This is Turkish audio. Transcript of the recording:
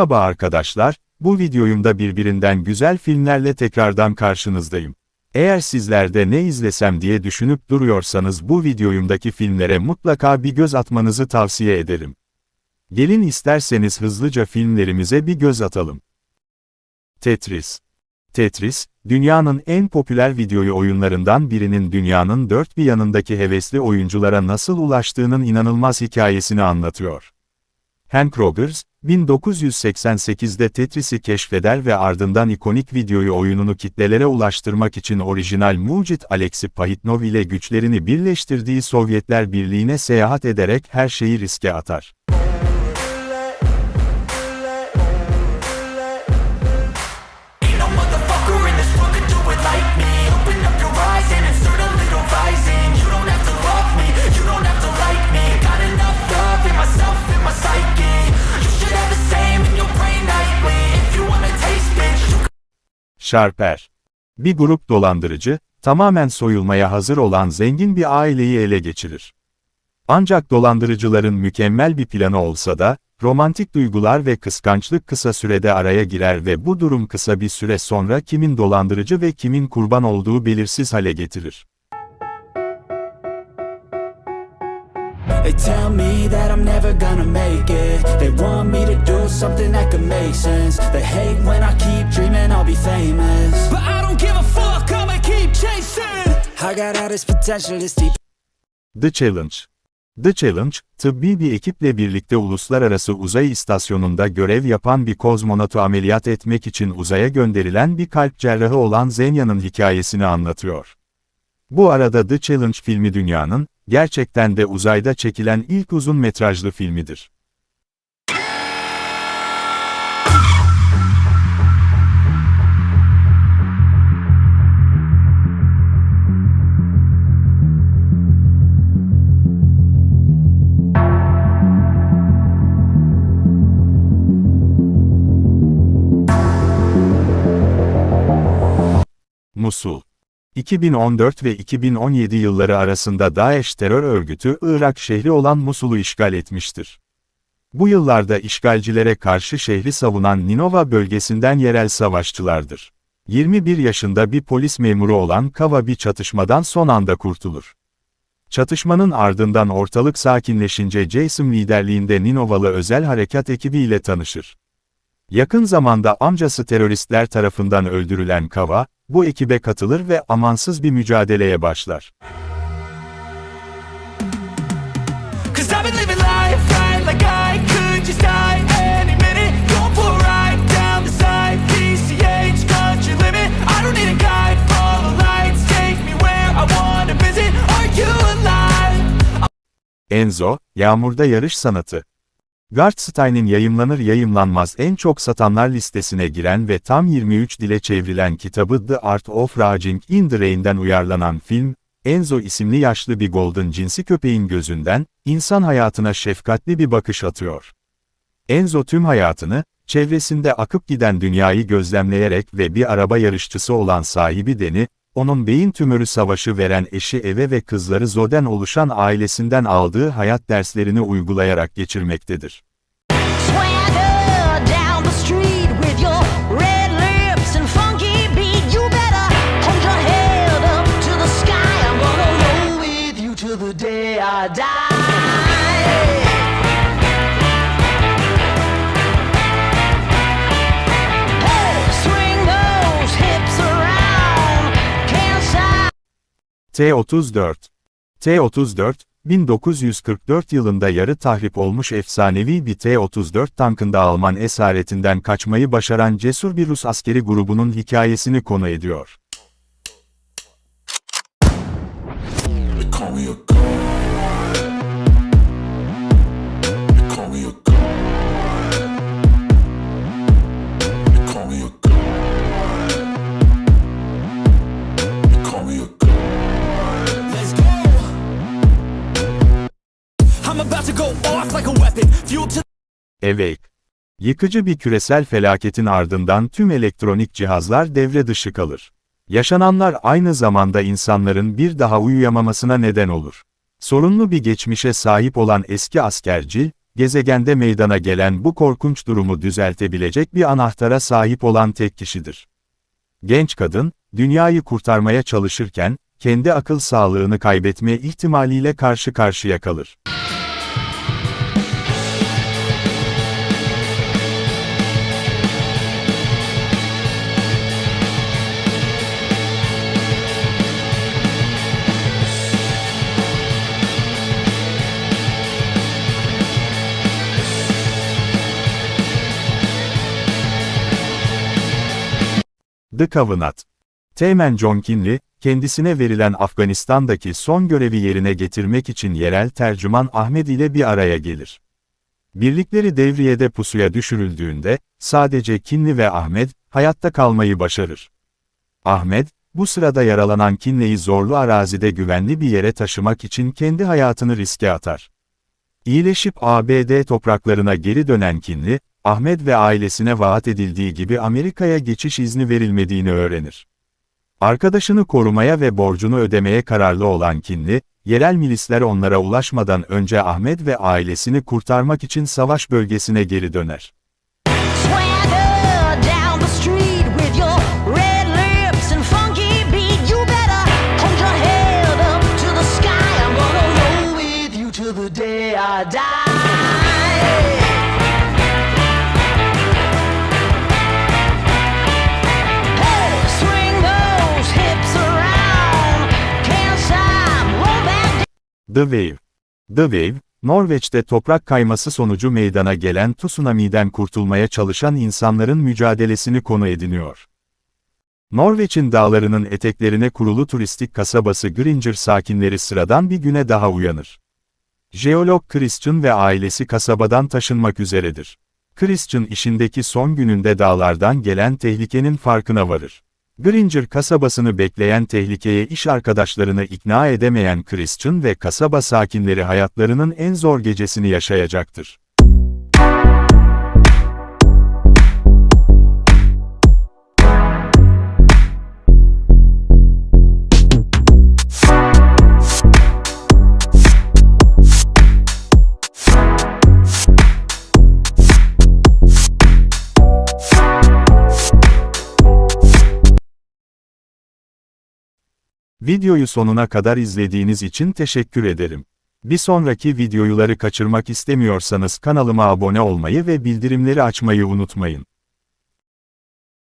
Merhaba arkadaşlar, bu videoyumda birbirinden güzel filmlerle tekrardan karşınızdayım. Eğer sizler de ne izlesem diye düşünüp duruyorsanız bu videoyumdaki filmlere mutlaka bir göz atmanızı tavsiye ederim. Gelin isterseniz hızlıca filmlerimize bir göz atalım. Tetris Tetris, dünyanın en popüler videoyu oyunlarından birinin dünyanın dört bir yanındaki hevesli oyunculara nasıl ulaştığının inanılmaz hikayesini anlatıyor. Hank Rogers, 1988'de Tetris'i keşfeder ve ardından ikonik videoyu oyununu kitlelere ulaştırmak için orijinal mucit Alexey Pahitnov ile güçlerini birleştirdiği Sovyetler Birliği'ne seyahat ederek her şeyi riske atar. Şarper. Bir grup dolandırıcı, tamamen soyulmaya hazır olan zengin bir aileyi ele geçirir. Ancak dolandırıcıların mükemmel bir planı olsa da, romantik duygular ve kıskançlık kısa sürede araya girer ve bu durum kısa bir süre sonra kimin dolandırıcı ve kimin kurban olduğu belirsiz hale getirir. They tell me that I'm never gonna make it They want me to do something that could make sense They hate when I keep dreaming I'll be famous But I don't give a fuck, I'ma keep chasing I got all this potential, this deep The Challenge The Challenge, tıbbi bir ekiple birlikte uluslararası uzay istasyonunda görev yapan bir kozmonotu ameliyat etmek için uzaya gönderilen bir kalp cerrahı olan Zenya'nın hikayesini anlatıyor. Bu arada The Challenge filmi dünyanın, gerçekten de uzayda çekilen ilk uzun metrajlı filmidir. Musul 2014 ve 2017 yılları arasında DAEŞ terör örgütü Irak şehri olan Musul'u işgal etmiştir. Bu yıllarda işgalcilere karşı şehri savunan Ninova bölgesinden yerel savaşçılardır. 21 yaşında bir polis memuru olan Kava bir çatışmadan son anda kurtulur. Çatışmanın ardından ortalık sakinleşince Jason liderliğinde Ninovalı özel harekat ekibiyle tanışır. Yakın zamanda amcası teröristler tarafından öldürülen Kava, bu ekibe katılır ve amansız bir mücadeleye başlar. Enzo, Yağmurda Yarış Sanatı. Gartstein'in yayımlanır yayımlanmaz en çok satanlar listesine giren ve tam 23 dile çevrilen kitabı The Art of Raging in the Rain'den uyarlanan film, Enzo isimli yaşlı bir golden cinsi köpeğin gözünden, insan hayatına şefkatli bir bakış atıyor. Enzo tüm hayatını, çevresinde akıp giden dünyayı gözlemleyerek ve bir araba yarışçısı olan sahibi Deni, onun beyin tümörü savaşı veren eşi eve ve kızları Zoden oluşan ailesinden aldığı hayat derslerini uygulayarak geçirmektedir. Swagger T-34 T-34, 1944 yılında yarı tahrip olmuş efsanevi bir T-34 tankında Alman esaretinden kaçmayı başaran cesur bir Rus askeri grubunun hikayesini konu ediyor. Awake. Yıkıcı bir küresel felaketin ardından tüm elektronik cihazlar devre dışı kalır. Yaşananlar aynı zamanda insanların bir daha uyuyamamasına neden olur. Sorunlu bir geçmişe sahip olan eski askerci, gezegende meydana gelen bu korkunç durumu düzeltebilecek bir anahtara sahip olan tek kişidir. Genç kadın, dünyayı kurtarmaya çalışırken, kendi akıl sağlığını kaybetme ihtimaliyle karşı karşıya kalır. The Covenant Teğmen John Kinley, kendisine verilen Afganistan'daki son görevi yerine getirmek için yerel tercüman Ahmed ile bir araya gelir. Birlikleri devriyede pusuya düşürüldüğünde, sadece Kinley ve Ahmed, hayatta kalmayı başarır. Ahmed, bu sırada yaralanan Kinley'i zorlu arazide güvenli bir yere taşımak için kendi hayatını riske atar. İyileşip ABD topraklarına geri dönen Kinley, Ahmet ve ailesine vaat edildiği gibi Amerika'ya geçiş izni verilmediğini öğrenir. Arkadaşını korumaya ve borcunu ödemeye kararlı olan Kinli, yerel milisler onlara ulaşmadan önce Ahmet ve ailesini kurtarmak için savaş bölgesine geri döner. The Wave The Wave, Norveç'te toprak kayması sonucu meydana gelen tsunami'den kurtulmaya çalışan insanların mücadelesini konu ediniyor. Norveç'in dağlarının eteklerine kurulu turistik kasabası Gringer sakinleri sıradan bir güne daha uyanır. Jeolog Christian ve ailesi kasabadan taşınmak üzeredir. Christian işindeki son gününde dağlardan gelen tehlikenin farkına varır. Gringer kasabasını bekleyen tehlikeye iş arkadaşlarını ikna edemeyen Christian ve kasaba sakinleri hayatlarının en zor gecesini yaşayacaktır. Videoyu sonuna kadar izlediğiniz için teşekkür ederim. Bir sonraki videoları kaçırmak istemiyorsanız kanalıma abone olmayı ve bildirimleri açmayı unutmayın.